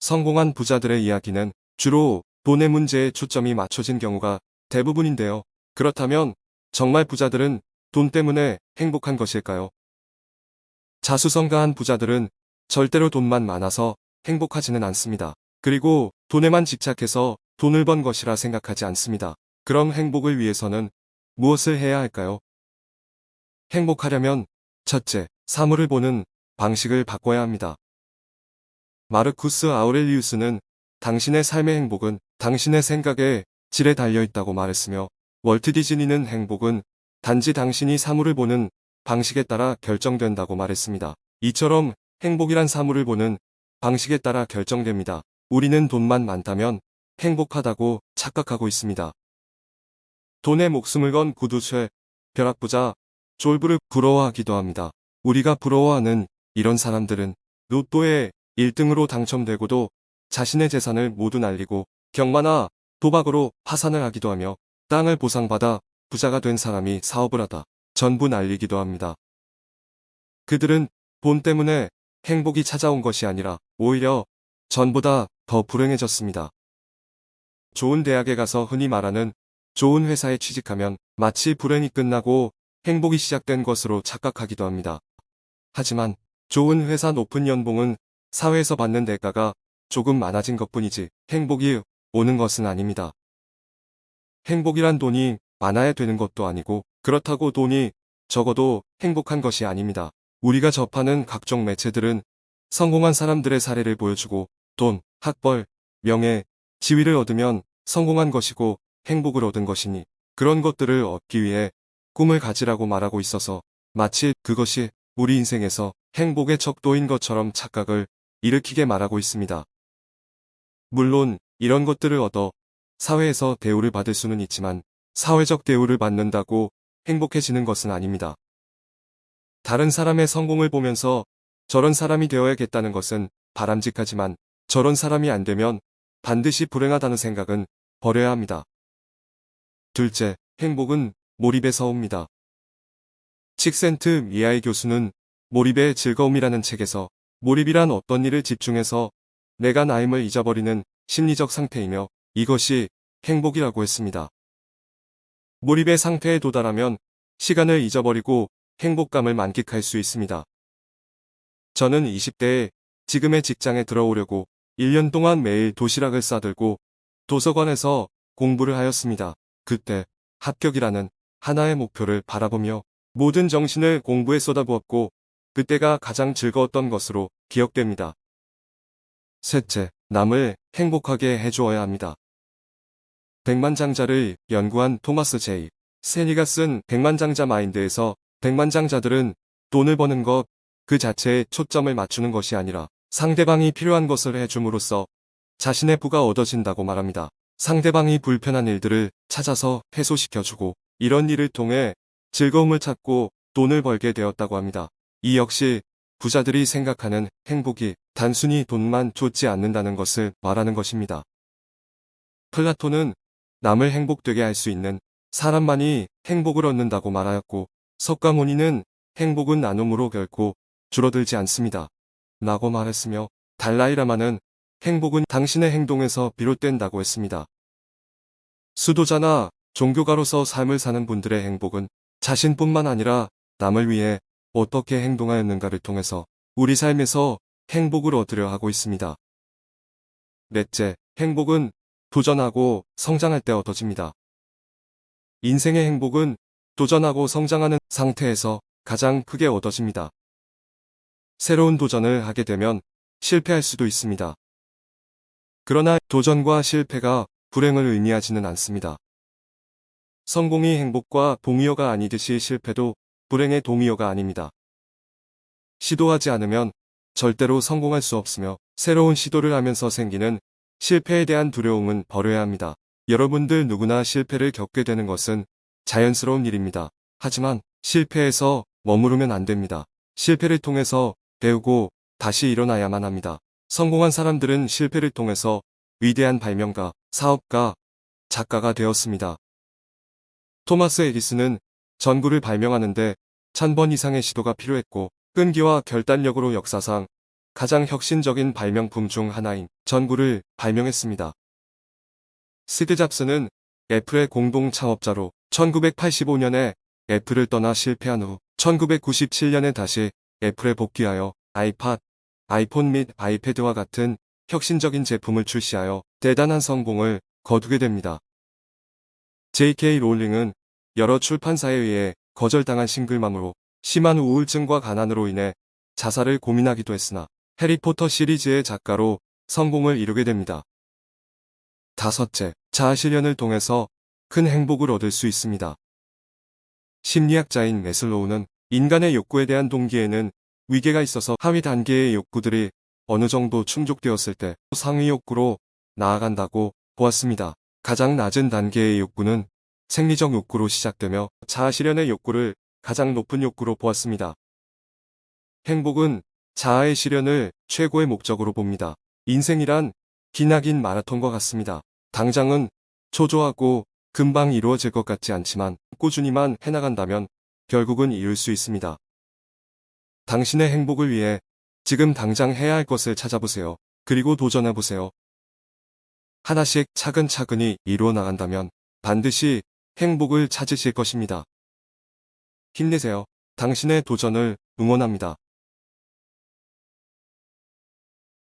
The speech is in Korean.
성공한 부자들의 이야기는 주로 돈의 문제에 초점이 맞춰진 경우가 대부분인데요. 그렇다면 정말 부자들은 돈 때문에 행복한 것일까요? 자수성가한 부자들은 절대로 돈만 많아서 행복하지는 않습니다. 그리고 돈에만 집착해서 돈을 번 것이라 생각하지 않습니다. 그럼 행복을 위해서는 무엇을 해야 할까요? 행복하려면 첫째, 사물을 보는 방식을 바꿔야 합니다. 마르쿠스 아우렐리우스는 당신의 삶의 행복은 당신의 생각의 질에 달려 있다고 말했으며 월트 디즈니는 행복은 단지 당신이 사물을 보는 방식에 따라 결정된다고 말했습니다. 이처럼 행복이란 사물을 보는 방식에 따라 결정됩니다. 우리는 돈만 많다면 행복하다고 착각하고 있습니다. 돈에 목숨을 건 구두쇠, 벼락부자, 졸부를 부러워하기도 합니다. 우리가 부러워하는 이런 사람들은 로또에 1등으로 당첨되고도 자신의 재산을 모두 날리고 경마나 도박으로 파산을 하기도 하며 땅을 보상받아 부자가 된 사람이 사업을 하다 전부 날리기도 합니다. 그들은 돈 때문에 행복이 찾아온 것이 아니라 오히려 전보다 더 불행해졌습니다. 좋은 대학에 가서 흔히 말하는 좋은 회사에 취직하면 마치 불행이 끝나고 행복이 시작된 것으로 착각하기도 합니다. 하지만 좋은 회사 높은 연봉은 사회에서 받는 대가가 조금 많아진 것 뿐이지 행복이 오는 것은 아닙니다. 행복이란 돈이 많아야 되는 것도 아니고 그렇다고 돈이 적어도 행복한 것이 아닙니다. 우리가 접하는 각종 매체들은 성공한 사람들의 사례를 보여주고 돈, 학벌, 명예, 지위를 얻으면 성공한 것이고 행복을 얻은 것이니 그런 것들을 얻기 위해 꿈을 가지라고 말하고 있어서 마치 그것이 우리 인생에서 행복의 척도인 것처럼 착각을 일으키게 말하고 있습니다. 물론 이런 것들을 얻어 사회에서 대우를 받을 수는 있지만 사회적 대우를 받는다고 행복해지는 것은 아닙니다. 다른 사람의 성공을 보면서 저런 사람이 되어야겠다는 것은 바람직하지만 저런 사람이 안 되면 반드시 불행하다는 생각은 버려야 합니다. 둘째, 행복은 몰입에서 옵니다. 칙센트 미아이 교수는 몰입의 즐거움이라는 책에서 몰입이란 어떤 일을 집중해서 내가 나임을 잊어버리는 심리적 상태이며 이것이 행복이라고 했습니다. 몰입의 상태에 도달하면 시간을 잊어버리고 행복감을 만끽할 수 있습니다. 저는 20대에 지금의 직장에 들어오려고 1년 동안 매일 도시락을 싸들고 도서관에서 공부를 하였습니다. 그때 합격이라는 하나의 목표를 바라보며 모든 정신을 공부에 쏟아부었고 그때가 가장 즐거웠던 것으로 기억됩니다. 셋째, 남을 행복하게 해주어야 합니다. 백만장자를 연구한 토마스 제이 세니가 쓴 백만장자 마인드에서 백만장자들은 돈을 버는 것 그 자체에 초점을 맞추는 것이 아니라 상대방이 필요한 것을 해줌으로써 자신의 부가 얻어진다고 말합니다. 상대방이 불편한 일들을 찾아서 해소시켜주고 이런 일을 통해 즐거움을 찾고 돈을 벌게 되었다고 합니다. 이 역시 부자들이 생각하는 행복이 단순히 돈만 좋지 않는다는 것을 말하는 것입니다. 플라톤은 남을 행복되게 할 수 있는 사람만이 행복을 얻는다고 말하였고 석가모니는 행복은 나눔으로 결코 줄어들지 않습니다. 라고 말했으며 달라이라마는 행복은 당신의 행동에서 비롯된다고 했습니다. 수도자나 종교가로서 삶을 사는 분들의 행복은 자신뿐만 아니라 남을 위해 어떻게 행동하였는가를 통해서 우리 삶에서 행복을 얻으려 하고 있습니다. 넷째, 행복은 도전하고 성장할 때 얻어집니다. 인생의 행복은 도전하고 성장하는 상태에서 가장 크게 얻어집니다. 새로운 도전을 하게 되면 실패할 수도 있습니다. 그러나 도전과 실패가 불행을 의미하지는 않습니다. 성공이 행복과 동의어가 아니듯이 실패도 불행의 동의어가 아닙니다. 시도하지 않으면 절대로 성공할 수 없으며 새로운 시도를 하면서 생기는 실패에 대한 두려움은 버려야 합니다. 여러분들 누구나 실패를 겪게 되는 것은 자연스러운 일입니다. 하지만 실패해서 머무르면 안 됩니다. 실패를 통해서 배우고 다시 일어나야만 합니다. 성공한 사람들은 실패를 통해서 위대한 발명가, 사업가, 작가가 되었습니다. 토마스 에디슨은 전구를 발명하는데 천번 이상의 시도가 필요했고 끈기와 결단력으로 역사상 가장 혁신적인 발명품 중 하나인 전구를 발명했습니다. 스티브 잡스는 애플의 공동 창업자로 1985년에 애플을 떠나 실패한 후 1997년에 다시 애플에 복귀하여 아이팟, 아이폰 및 아이패드와 같은 혁신적인 제품을 출시하여 대단한 성공을 거두게 됩니다. J.K. 롤링은 여러 출판사에 의해 거절당한 싱글맘으로 심한 우울증과 가난으로 인해 자살을 고민하기도 했으나 해리포터 시리즈의 작가로 성공을 이루게 됩니다. 다섯째, 자아실현을 통해서 큰 행복을 얻을 수 있습니다. 심리학자인 메슬로우는 인간의 욕구에 대한 동기에는 위계가 있어서 하위 단계의 욕구들이 어느 정도 충족되었을 때 상위 욕구로 나아간다고 보았습니다. 가장 낮은 단계의 욕구는 생리적 욕구로 시작되며 자아실현의 욕구를 가장 높은 욕구로 보았습니다. 행복은 자아의 실현을 최고의 목적으로 봅니다. 인생이란 기나긴 마라톤과 같습니다. 당장은 초조하고 금방 이루어질 것 같지 않지만 꾸준히만 해나간다면 결국은 이룰 수 있습니다. 당신의 행복을 위해 지금 당장 해야 할 것을 찾아보세요. 그리고 도전해보세요. 하나씩 차근차근히 이루어 나간다면 반드시 행복을 찾으실 것입니다. 힘내세요. 당신의 도전을 응원합니다.